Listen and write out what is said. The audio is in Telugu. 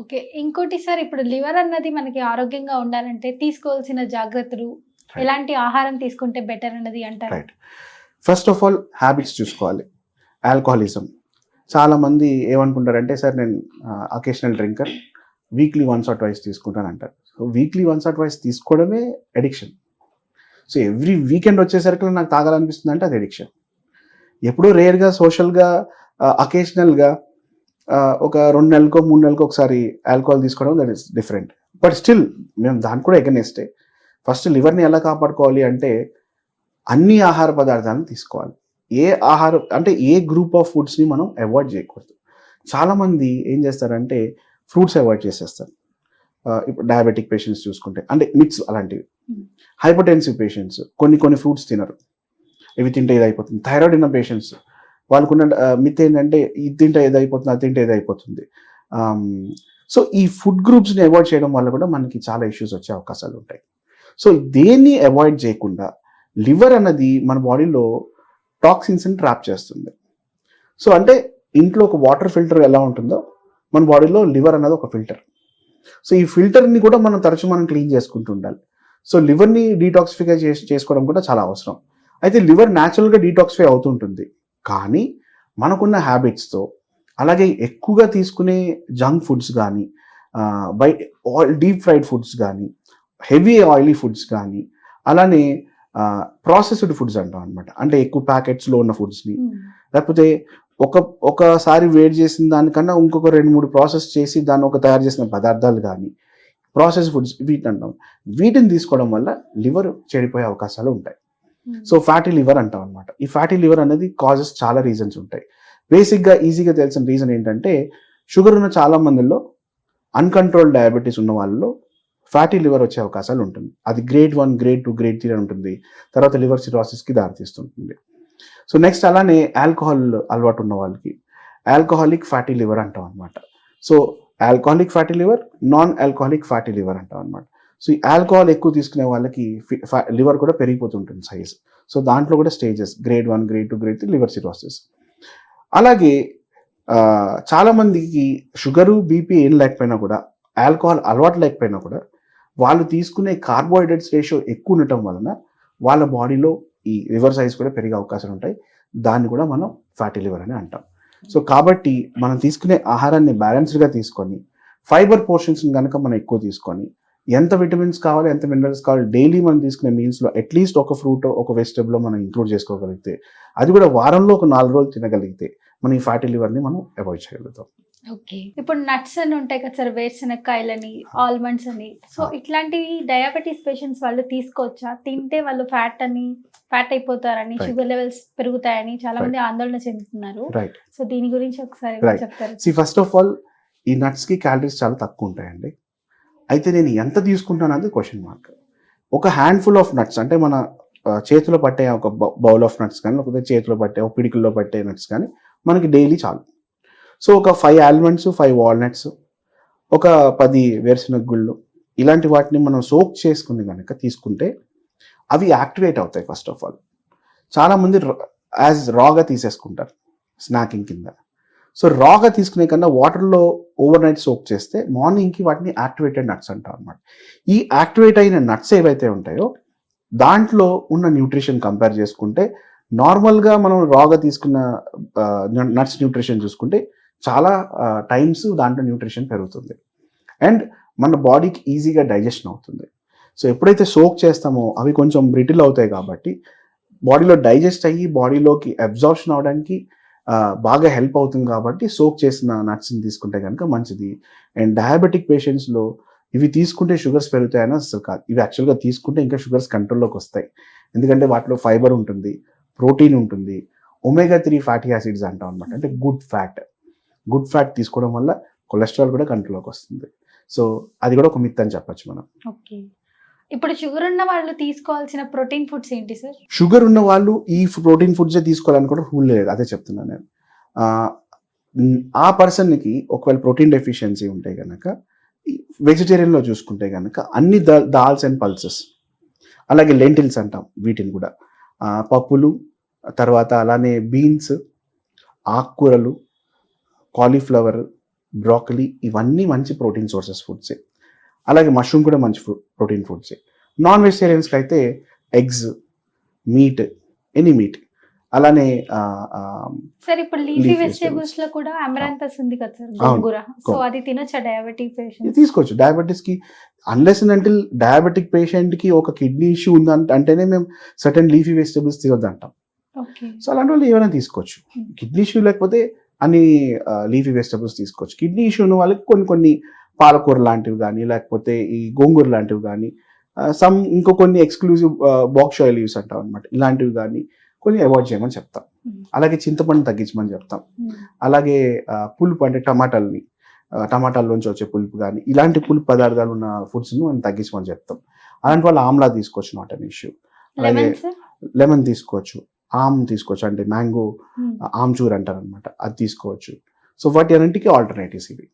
ఓకే ఇంకోటి సార్ ఇప్పుడు లివర్ అన్నది మనకి ఆరోగ్యంగా ఉండాలంటే తీసుకోవాల్సిన జాగ్రత్తలు ఎలాంటి ఆహారం తీసుకుంటే బెటర్ అన్నది అంటారు? Right first of all habits చూసుకోవాలి. ఆల్కహాలిజం చాలా మంది ఏమనుకుంటారంటే సార్ నేను occasional drinker weekly once or twice తీసుకుంటాను అంటారు. So weekly once or twice తీసుకోవడమే అడిక్షన్ సో ఎవ్రీ వీకెండ్ వచ్చేసరికి నాకు తాగాలనిపిస్తుంది అంటే అది అడిక్షన్ ఎప్పుడో రేర్గా సోషల్గా అకేషనల్గా ఒక రెండు నెలలకో మూడు నెలలకో ఒకసారి ఆల్కహాల్ తీసుకోవడం that is different but still మేము దానికి కూడా ఎగనేస్తే ఫస్ట్ లివర్ని ఎలా కాపాడుకోవాలి అంటే అన్ని ఆహార పదార్థాలను తీసుకోవాలి. ఏ ఆహారం అంటే ఏ గ్రూప్ ఆఫ్ ఫుడ్స్ని మనం అవాయిడ్ చేయకూడదు. చాలామంది ఏం చేస్తారంటే ఫ్రూట్స్ అవాయిడ్ చేసేస్తారు. ఇప్పుడు డయాబెటిక్ పేషెంట్స్ చూసుకుంటే అంటే మిక్స్ అలాంటివి. Hmm. హైపర్టెన్సివ్ పేషెంట్స్ కొన్ని కొన్ని ఫ్రూట్స్ తినరు. ఇవి తింటే ఇది అయిపోతుంది. థైరాయిడ్ ఉన్న పేషెంట్స్ వాళ్ళకున్న మిత్ ఏంటంటే ఇది తింటే ఏది అయిపోతుంది అది తింటే ఏది అయిపోతుంది సో ఈ ఫుడ్ గ్రూప్స్ని అవాయిడ్ చేయడం వల్ల కూడా మనకి చాలా ఇష్యూస్ వచ్చే అవకాశాలు ఉంటాయి. సో దేన్ని అవాయిడ్ చేయకుండా లివర్ అన్నది మన బాడీలో టాక్సిన్స్ని ట్రాప్ చేస్తుంది. సో అంటే ఇంట్లో ఒక వాటర్ ఫిల్టర్ ఎలా ఉంటుందో మన బాడీలో లివర్ అన్నది ఒక ఫిల్టర్. సో ఈ ఫిల్టర్ని కూడా మనం తరచు మనం క్లీన్ చేసుకుంటూ ఉండాలి. సో లివర్ని డీటాక్సిఫై చేసుకోవడం కూడా చాలా అవసరం. అయితే లివర్ న్యాచురల్గా డీటాక్సిఫై అవుతుంటుంది కానీ మనకున్న హ్యాబిట్స్తో అలాగే ఎక్కువగా తీసుకునే జంక్ ఫుడ్స్ కానీ బై డీప్ ఫ్రైడ్ ఫుడ్స్ కానీ హెవీ ఆయిలీ ఫుడ్స్ కానీ అలానే ప్రాసెస్డ్ ఫుడ్స్ అంటాం అనమాట అంటే ఎక్కువ ప్యాకెట్స్లో ఉన్న ఫుడ్స్ని లేకపోతే ఒక ఒకసారి వేడి చేసిన దానికన్నా ఇంకొక రెండు మూడు ప్రాసెస్ చేసి దాన్ని ఒక తయారు చేసిన పదార్థాలు కానీ ప్రాసెస్ ఫుడ్స్ వీటిని అంటాం వీటిని తీసుకోవడం వల్ల లివర్ చెడిపోయే అవకాశాలు ఉంటాయి. సో ఫ్యాటీ లివర్ అంటాం అనమాట ఈ ఫ్యాటీ లివర్ అనేది కాజెస్ చాలా రీజన్స్ ఉంటాయి. బేసిక్గా ఈజీగా తెలిసిన రీజన్ ఏంటంటే షుగర్ ఉన్న చాలా మందిలో అన్కంట్రోల్ డయాబెటీస్ ఉన్న వాళ్ళలో ఫ్యాటీ లివర్ వచ్చే అవకాశాలు ఉంటుంది. అది grade one grade two grade three అని ఉంటుంది. తర్వాత లివర్ సిరాసిస్కి దారితీస్తుంటుంది. సో నెక్స్ట్ అలానే ఆల్కహాల్ అలవాటు ఉన్న వాళ్ళకి ఆల్కహాలిక్ ఫ్యాటీ లివర్ అంటాం అనమాట so alcoholic fatty liver non alcoholic fatty liver అంటాం అనమాట సో ఈ ఆల్కహాల్ ఎక్కువ తీసుకునే వాళ్ళకి లివర్ కూడా పెరిగిపోతుంటుంది సైజ్ సో దాంట్లో కూడా stages grade one grade two grade three liver cirrhosis అలాగే చాలామందికి షుగరు బీపీ ఏం లేకపోయినా కూడా ఆల్కహాల్ అలవాటు లేకపోయినా కూడా వాళ్ళు తీసుకునే కార్బోహైడ్రేట్స్ రేషియో ఎక్కువ ఉండటం వలన వాళ్ళ బాడీలో ఈ లివర్ సైజ్ కూడా పెరిగే అవకాశాలు ఉంటాయి. దాన్ని కూడా మనం ఫ్యాటీ లివర్ అని అంటాం. సో కాబట్టి మనం తీసుకునే ఆహారాన్ని బ్యాలెన్స్డ్గా తీసుకొని ఫైబర్ పోర్షన్స్ని కనుక మనం ఎక్కువ తీసుకొని ఎంత విటమిన్స్ కావాలి ఎంత మినరల్స్ కావాలి డైలీ మనం తీసుకునే మీల్స్లో అట్లీస్ట్ ఒక ఫ్రూట్ ఒక వెజిటబుల్ మనం ఇంక్లూడ్ చేసుకోగలిగితే అది కూడా వారంలో ఒక నాలుగు రోజులు తినగలిగితే మనం ఈ ఫ్యాటీ లివర్ని మనం అవాయిడ్ చేయగలుగుతాం. ఓకే ఇప్పుడు నట్స్ అని ఉంటాయి కదా సార్ వేరుశనక్కాయలని ఆల్మండ్స్ అని. సో. ఇట్లాంటివి డయాబెటీస్ పేషెంట్స్ వాళ్ళు తీసుకోవచ్చా? తింటే వాళ్ళు ఫ్యాట్ అని ఫ్యాట్ అయిపోతారని. షుగర్ లెవెల్స్ పెరుగుతాయని చాలా మంది ఆందోళన చెందుతున్నారు. సో దీని గురించి ఒకసారి. చెప్తారు. సి ఫస్ట్ ఆఫ్ ఆల్ ఈ నట్స్కి క్యాలరీస్ చాలా తక్కువ ఉంటాయండి. అయితే నేను ఎంత తీసుకుంటాను అనేది క్వశ్చన్ మార్క్ ఒక హ్యాండ్ఫుల్ ఆఫ్ నట్స్ అంటే మన చేతిలో పట్టే ఒక బౌల్ ఆఫ్ నట్స్ కానీ లేకపోతే చేతిలో పట్టే ఒక పిడికిల్లో పట్టే నట్స్ కానీ మనకి డైలీ చాలు. సో ఒక ఫైవ్ ఆల్మండ్స్ ఫైవ్ వాల్నట్స్ ఒక పది వేరుశనగ గుళ్ళు ఇలాంటి వాటిని మనం సోక్ చేసుకుని కనుక తీసుకుంటే అవి యాక్టివేట్ అవుతాయి ఫస్ట్ ఆఫ్ ఆల్ చాలామంది యాజ్ రాగా తీసేసుకుంటారు స్నాకింగ్ కింద. సో రాగా తీసుకునే కన్నా వాటర్లో ఓవర్ నైట్ సోక్ చేస్తే మార్నింగ్కి వాటిని యాక్టివేటెడ్ నట్స్ అంటారు అనమాట ఈ యాక్టివేట్ అయిన నట్స్ ఏవైతే ఉంటాయో దాంట్లో ఉన్న న్యూట్రిషన్ కంపేర్ చేసుకుంటే నార్మల్గా మనం రాగా తీసుకున్న నట్స్ న్యూట్రిషన్ చూసుకుంటే చాలా టైమ్స్ దాంట్లో న్యూట్రిషన్ పెరుగుతుంది. అండ్ మన బాడీకి ఈజీగా డైజెషన్ అవుతుంది. సో ఎప్పుడైతే సోక్ చేస్తామో అవి కొంచెం బ్రిటిల్ అవుతాయి కాబట్టి బాడీలో డైజెస్ట్ అయ్యి బాడీలోకి అబ్జార్ప్షన్ అవడానికి బాగా హెల్ప్ అవుతుంది కాబట్టి సోక్ చేసిన నట్స్ని తీసుకుంటే కనుక మంచిది. అండ్ డయాబెటిక్ పేషెంట్స్లో ఇవి తీసుకుంటే షుగర్స్ పెరుగుతాయని అసలు కాదు. ఇవి యాక్చువల్గా తీసుకుంటే ఇంకా షుగర్స్ కంట్రోల్లోకి వస్తాయి. ఎందుకంటే వాటిలో ఫైబర్ ఉంటుంది ప్రోటీన్ ఉంటుంది ఒమేగా త్రీ ఫ్యాటీ యాసిడ్స్ అంటాం అనమాట అంటే గుడ్ ఫ్యాట్ గుడ్ ఫ్యాట్ తీసుకోవడం వల్ల కొలెస్ట్రాల్ కూడా కంట్రోల్లోకి వస్తుంది. సో అది కూడా ఒక మిత్ అని చెప్పచ్చు మనం. ఓకే ఇప్పుడు షుగర్ ఉన్న వాళ్ళు తీసుకోవాల్సిన ప్రోటీన్ ఫుడ్స్ ఏంటి సార్? షుగర్ ఉన్న వాళ్ళు ఈ ప్రోటీన్ ఫుడ్సే తీసుకోవాలని కూడా రూల్ లేదు. అదే చెప్తున్నాను నేను. ఆ, పర్సన్కి ఒకవేళ ప్రోటీన్ డెఫిషియన్సీ ఉంటే కనుక వెజిటేరియన్లో చూసుకుంటే కనుక అన్ని దా దాల్స్ అండ్ పల్సెస్ అలాగే లెంటిల్స్ అంటాం వీటిని కూడా. పప్పులు తర్వాత అలానే బీన్స్ ఆకుకూరలు కాలీఫ్లవర్ బ్రాకలీ ఇవన్నీ మంచి ప్రోటీన్ సోర్సెస్ ఫుడ్సే. అలాగే మష్రూమ్ కూడా మంచి ప్రోటీన్ ఫుడ్సే నాన్ వెజిటేరియన్స్కి అయితే ఎగ్స్ మీట్ ఎనీ మీట్ అలానే సార్ ఇప్పుడు లీఫీ వెజిటేబుల్స్లో కూడా అమరాంతస్ ఉంది కదా సార్. గోంగూర. సో అది తినొచ్చా డయాబెటిక్ పేషెంట్ తీసుకోవచ్చు. డయాబెటీస్కి అన్లెస్ అంటిల్ డయాబెటిక్ పేషెంట్కి ఒక కిడ్నీ ఇష్యూ ఉందంటే అంటేనే మేము సర్టన్ లీఫీ వెజిటేబుల్స్ తినొద్దంటాం ఓకే. సో అలాంటి వాళ్ళు ఏమైనా తీసుకోవచ్చు. కిడ్నీ ఇష్యూ లేకపోతే అన్ని లీఫీ వెజిటబుల్స్ తీసుకోవచ్చు. కిడ్నీ ఇష్యూ ఉన్న వాళ్ళకి కొన్ని కొన్ని పాలకూర లాంటివి కానీ లేకపోతే ఈ గోంగూర లాంటివి కానీ సమ్ ఇంకో కొన్ని ఎక్స్క్లూజివ్ బాక్స్ ఆయిల్ యూస్ అంటాం అనమాట ఇలాంటివి కానీ కొన్ని అవాయిడ్ చేయమని చెప్తాం. Hmm. అలాగే చింతపండు తగ్గించమని చెప్తాం. అలాగే ఆ, పులుపు అంటే టమాటాలని టమాటాల్లోంచి వచ్చే పులుపు కానీ ఇలాంటి పులుపు పదార్థాలు ఉన్న ఫుడ్స్ను మనం తగ్గించమని చెప్తాం. అలాంటి వాళ్ళు ఆమ్లా తీసుకోవచ్చు నాట్ అన్ ఇష్యూ అలాగే లెమన్ తీసుకోవచ్చు. ఆమ్ తీసుకోవచ్చు. అంటే మ్యాంగో ఆమ్చూర్ అంటారు అనమాట అది తీసుకోవచ్చు. సో వాటి అన్నింటికి ఆల్టర్నేటివ్స్ ఇవి.